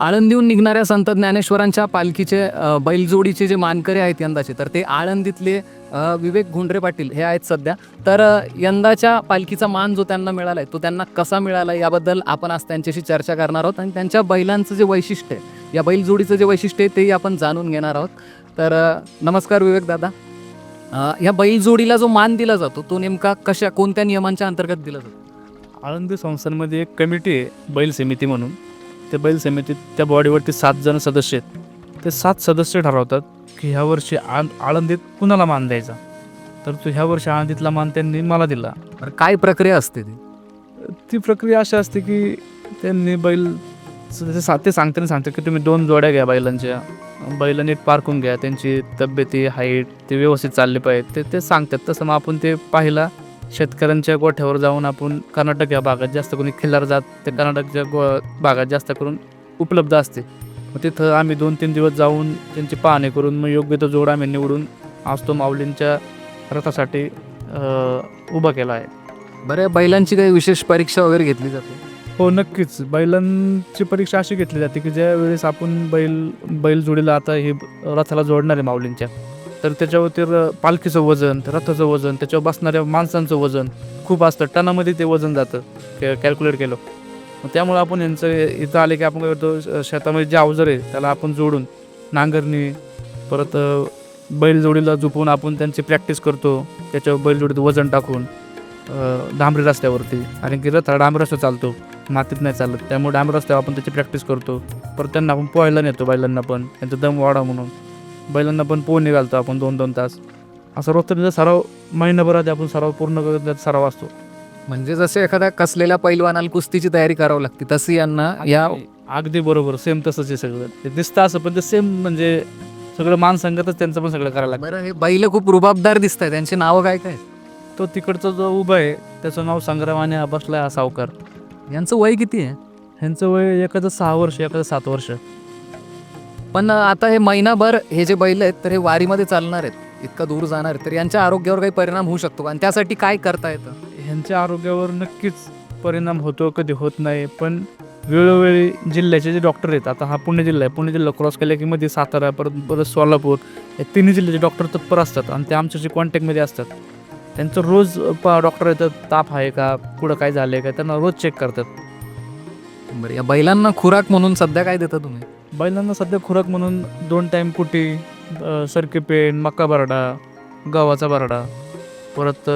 आळंदीहून निघणाऱ्या संत ज्ञानेश्वरांच्या पालखीचे बैलजोडीचे जे मानकरी आहेत यंदाचे तर ते आळंदीतले विवेक घुंडरे पाटील हे आहेत सध्या. तर यंदाच्या पालखीचा मान जो त्यांना मिळाला आहे तो त्यांना कसा मिळाला याबद्दल आपण आज त्यांच्याशी चर्चा करणार आहोत. आणि त्यांच्या बैलांचं जे वैशिष्ट्य आहे या बैलजोडीचं जे वैशिष्ट्य आहे तेही आपण जाणून घेणार आहोत. तर नमस्कार विवेक दादा. ह्या या बैलजोडीला जो मान दिला जातो तो नेमका कशा कोणत्या नियमांच्या अंतर्गत दिला जातो? आळंदी संस्थांमध्ये एक कमिटी आहे बैल समिती म्हणून. त्या बैल समितीत त्या बॉडीवरती सात जण सदस्य आहेत. ते सात सदस्य ठरवतात की ह्या वर्षी आ आळंदीत कुणाला मान द्यायचा? तर तो ह्या वर्षी आळंदीतला मान त्यांनी मला दिला. बरं काय प्रक्रिया असते ती? ती प्रक्रिया अशी असते की त्यांनी बैल जसे सा ते सांगताना सांगतात की तुम्ही दोन जोड्या घ्या बैलांच्या. बैल नीट पारखून घ्या त्यांची तब्येती हाईट ते व्यवस्थित चालले पाहिजे. ते ते सांगतात. तसं मग आपण ते पाहिला. शेतकऱ्यांच्या गोठ्यावर जाऊन आपण कर्नाटक या भागात जास्त करून खिल्लार जात ते कर्नाटकच्या गो भागात जास्त करून उपलब्ध असते. मग तिथं आम्ही दोन तीन दिवस जाऊन त्यांची पाहणी करून मग योग्य तो जोड आम्ही निवडून आज तो माऊलींच्या रथासाठी उभा केला आहे. बरं बैलांची काही विशेष परीक्षा वगैरे घेतली जाते? हो नक्कीच. बैलांची परीक्षा अशी घेतली जाते की ज्या वेळेस आपण बैल बैल जोडीला आता हे रथाला जोडणार आहे माऊलींच्या. तर त्याच्यावरती र- पालखीचं वजन रथाचं वजन त्याच्यावर बसणाऱ्या माणसांचं वजन खूप असतं. टनामध्ये ते वजन जातं. कॅल्क्युलेट केलं. मग आपण यांचं इथं आले की आपण करतो शेतामध्ये जे अवजार आहे त्याला आपण जोडून नांगरणी परत बैलजोडीला बैल झोपून आपण त्यांची प्रॅक्टिस करतो. त्याच्यावर बैलजोडीत वजन टाकून डांबरी रस्त्यावरती. आणि की रथ हा डांबरी रस्ता चालतो. मातीत नाही चालत. त्यामुळे डांबरी रस्त्यावर आपण त्याची प्रॅक्टिस करतो. परत त्यांना आपण पोहायला नेतो बैलांना पण. त्यांचा दम वाढा म्हणून. बैलांना पण पोहणे घालतो आपण दोन दोन तास. असा रोजचा त्याचा सराव महिनाभर आधी आपण सराव पूर्ण करत सराव असतो. म्हणजे जसे एखाद्या कसलेल्या पैलवानाला कुस्तीची तयारी करावी लागते तशी यांना या अगदी बरोबर सेम तसंच आहे सगळं. ते दिसतं असं पण ते सेम म्हणजे सगळं मान संगतच त्यांचं पण सगळं करायला लागतं. बरं हे बैल खूप रुबाबदार दिसत आहे त्यांची नावं काय काय? तो तिकडचा जो उभा आहे त्याचं नाव संग्राम आणि हा बसला हा सावकार. यांचं वय किती आहे? ह्यांचं वय एखादं सहा वर्ष एखादं सात वर्ष. पण आता हे महिनाभर हे जे बैल आहेत तर हे वारीमध्ये चालणार आहेत. इतकं दूर जाणार आहेत. तर यांच्या आरोग्यावर काही परिणाम होऊ शकतो आणि त्यासाठी काय करता येतं? ह्यांच्या आरोग्यावर नक्कीच परिणाम होतो कधी होत नाही. पण वेळोवेळी जिल्ह्याचे जे डॉक्टर आहेत आता हा पुणे जिल्हा आहे. पुणे जिल्हा क्रॉस केला की मध्ये सातारा परत परत सोलापूर या तिन्ही जिल्ह्याचे डॉक्टर तत्पर असतात आणि ते आमच्याशी कॉन्टॅक्टमध्ये असतात. त्यांचं रोज पा डॉक्टर येतात ताप आहे का? कुठं काय झालं आहे का? त्यांना रोज चेक करतात. बरं या बैलांना खुराक म्हणून सध्या काय देता तुम्ही? बैलांना सध्या खुराक म्हणून दोन टाईम कुटी सरकी पेंड मका बरडा गव्हाचा बरडा परत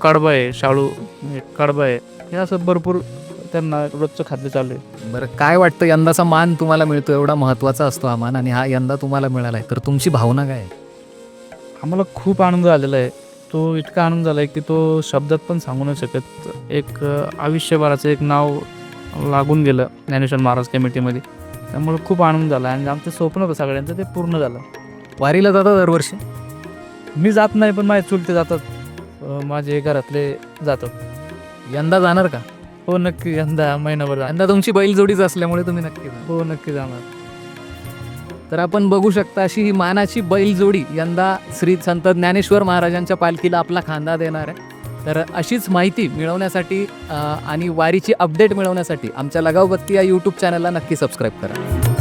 कडबा आहे शाळू कडबा आहे हे असं भरपूर त्यांना रोजचं खाद्य चालू आहे. बरं काय वाटतं यंदाचा मान तुम्हाला मिळतो एवढा महत्त्वाचा असतो हा मान आणि हा यंदा तुम्हाला मिळाला आहे तर तुमची भावना काय आहे? आम्हाला खूप आनंद झालेला आहे. तो इतका आनंद झाला आहे की तो शब्दात पण सांगू नाही शकत. एक आयुष्यभराचं एक नाव लागून गेलं ज्ञानेश्वर महाराज कमिटीमध्ये त्यामुळे खूप आनंद झाला. आणि आमचं स्वप्न होतं सगळ्यांचं ते पूर्ण झालं. वारीला जाता दरवर्षी? मी जात नाही पण माझे चुलते जातात. माझे घरातले जातात. यंदा जाणार का? हो नक्की यंदा महिनाभर यंदा तुमची बैलजोडीच असल्यामुळे तुम्ही नक्की हो नक्की जाणार. तर आपण बघू शकता अशी ही मानाची बैलजोडी यंदा श्री संत ज्ञानेश्वर महाराजांच्या पालखीला आपला खांदा देणार आहे. तर अशीच माहिती मिळवण्यासाठी आणि वारीची अपडेट मिळवण्यासाठी आमच्या लगावबत्ती या यूट्यूब चॅनलला नक्की सबस्क्राईब करा.